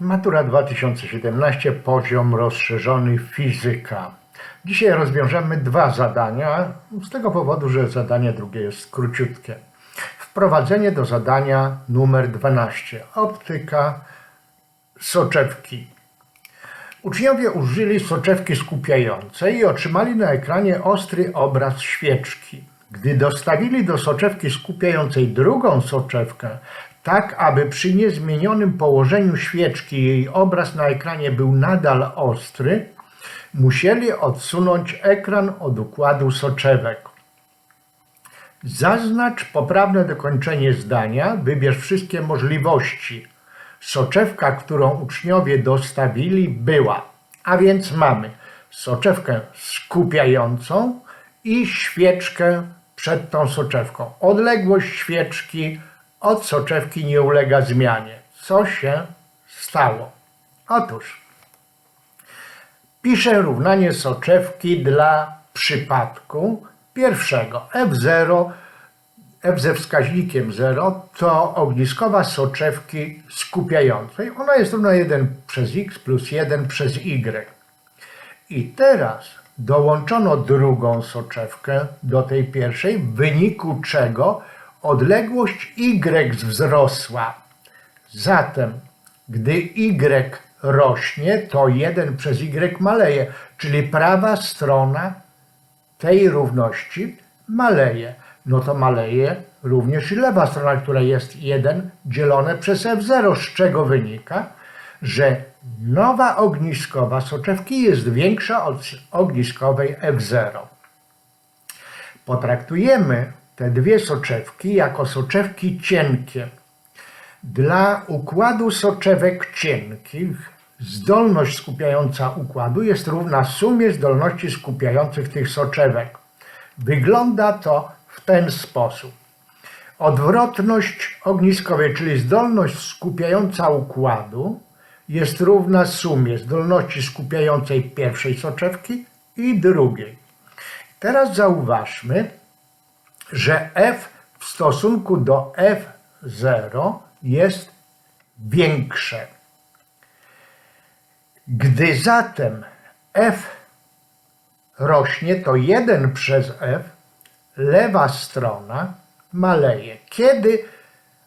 Matura 2017, poziom rozszerzony fizyka. Dzisiaj rozwiążemy dwa zadania, z tego powodu, że zadanie drugie jest króciutkie. Wprowadzenie do zadania numer 12. Optyka soczewki. Uczniowie użyli soczewki skupiającej i otrzymali na ekranie ostry obraz świeczki. Gdy dostawili do soczewki skupiającej drugą soczewkę, tak aby przy niezmienionym położeniu świeczki jej obraz na ekranie był nadal ostry, musieli odsunąć ekran od układu soczewek. Zaznacz poprawne dokończenie zdania, wybierz wszystkie możliwości. Soczewka, którą uczniowie dostawili, była, a więc mamy soczewkę skupiającą i świeczkę przed tą soczewką. Odległość świeczki od soczewki nie ulega zmianie. Co się stało? Otóż piszę równanie soczewki dla przypadku pierwszego. F0 F ze wskaźnikiem 0 to ogniskowa soczewki skupiającej. Ona jest równa 1 przez x plus 1 przez y. I teraz dołączono drugą soczewkę do tej pierwszej, w wyniku czego odległość y wzrosła. Zatem, gdy y rośnie, to 1 przez y maleje, czyli prawa strona tej równości maleje. No to maleje również i lewa strona, która jest 1 dzielone przez f0, z czego wynika, że nowa ogniskowa soczewki jest większa od ogniskowej f0. Potraktujemy te dwie soczewki jako soczewki cienkie. Dla układu soczewek cienkich zdolność skupiająca układu jest równa sumie zdolności skupiających tych soczewek. Wygląda to w ten sposób. Odwrotność ogniskowej, czyli zdolność skupiająca układu, jest równa sumie zdolności skupiającej pierwszej soczewki i drugiej. Teraz zauważmy, że f w stosunku do f0 jest większe. Gdy zatem f rośnie, to 1 przez f lewa strona maleje. Kiedy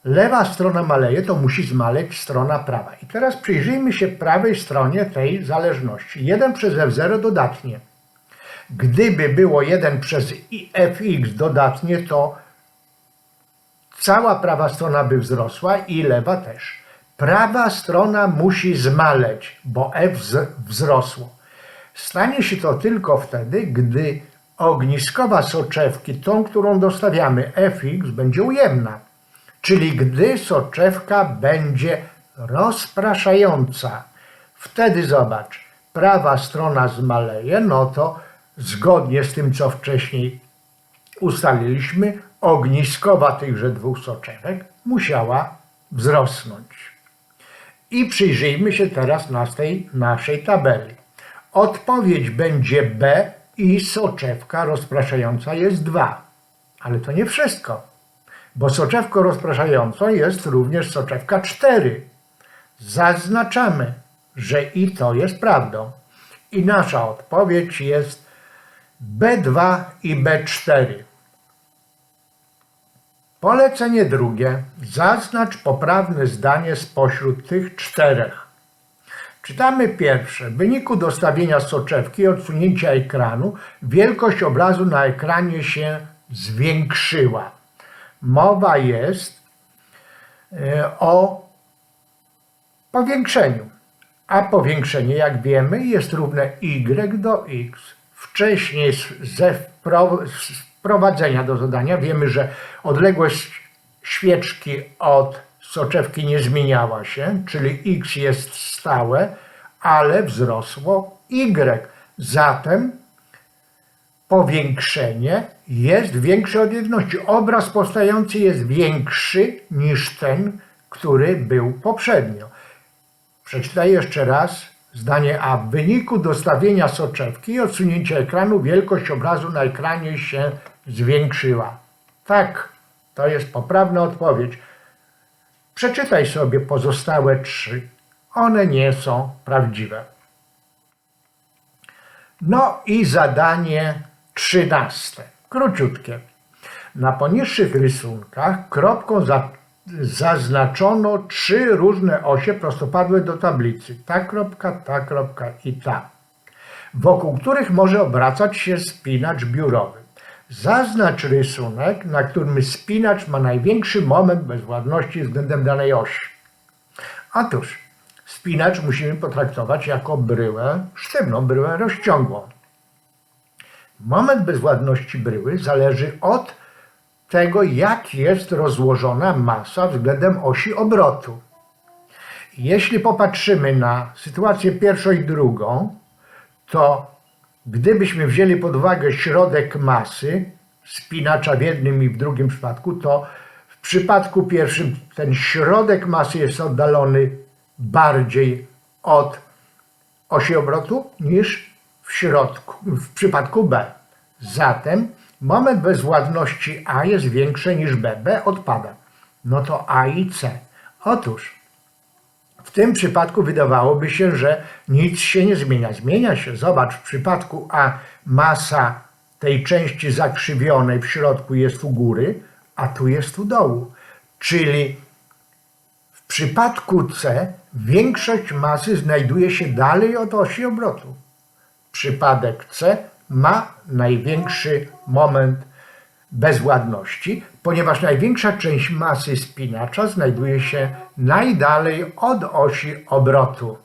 lewa strona maleje, to musi zmaleć strona prawa. I teraz przyjrzyjmy się prawej stronie tej zależności. 1 przez f0 dodatnie. Gdyby było 1 przez fx dodatnie, to cała prawa strona by wzrosła i lewa też. Prawa strona musi zmaleć, bo f wzrosło. Stanie się to tylko wtedy, gdy ogniskowa soczewki, tą, którą dostawiamy, fx, będzie ujemna. Czyli gdy soczewka będzie rozpraszająca. Wtedy zobacz, prawa strona zmaleje, no to zgodnie z tym, co wcześniej ustaliliśmy, ogniskowa tychże dwóch soczewek musiała wzrosnąć. I przyjrzyjmy się teraz na tej naszej tabeli. Odpowiedź będzie B i soczewka rozpraszająca jest 2. Ale to nie wszystko, bo soczewką rozpraszającą jest również soczewka 4. Zaznaczamy, że i to jest prawdą. I nasza odpowiedź jest B2 i B4. Polecenie drugie. Zaznacz poprawne zdanie spośród tych czterech. Czytamy pierwsze. W wyniku dostawienia soczewki i odsunięcia ekranu wielkość obrazu na ekranie się zwiększyła. Mowa jest e, o powiększeniu. A powiększenie, jak wiemy, jest równe y do x. Wcześniej ze wprowadzenia do zadania wiemy, że odległość świeczki od soczewki nie zmieniała się, czyli x jest stałe, ale wzrosło y. Zatem powiększenie jest większe od jedności. Obraz powstający jest większy niż ten, który był poprzednio. Przeczytaj jeszcze raz zdanie A. W wyniku dostawienia soczewki i odsunięcia ekranu wielkość obrazu na ekranie się zwiększyła. Tak, to jest poprawna odpowiedź. Przeczytaj sobie pozostałe trzy one nie są prawdziwe. No i zadanie trzynaste, króciutkie. Na poniższych rysunkach kropką za, zaznaczono trzy różne osie prostopadłe do tablicy. Ta kropka, ta kropka i ta, wokół których może obracać się spinacz biurowy. Zaznacz rysunek, na którym spinacz ma największy moment bezwładności względem danej osi. Otóż spinacz musimy potraktować jako bryłę, sztywną bryłę rozciągłą. Moment bezwładności bryły zależy od tego, jak jest rozłożona masa względem osi obrotu. Jeśli popatrzymy na sytuację pierwszą i drugą, to gdybyśmy wzięli pod uwagę środek masy spinacza w jednym i w drugim przypadku, to w przypadku pierwszym ten środek masy jest oddalony bardziej od osi obrotu niż w środku, w przypadku B. Zatem moment bezwładności A jest większy niż B. B odpada. No to A i C. Otóż w tym przypadku wydawałoby się, że nic się nie zmienia. Zmienia się. Zobacz, w przypadku A masa tej części zakrzywionej w środku jest u góry, a tu jest u dołu. Czyli w przypadku C większość masy znajduje się dalej od osi obrotu. Przypadek C ma największy moment bezwładności, ponieważ największa część masy spinacza znajduje się najdalej od osi obrotu.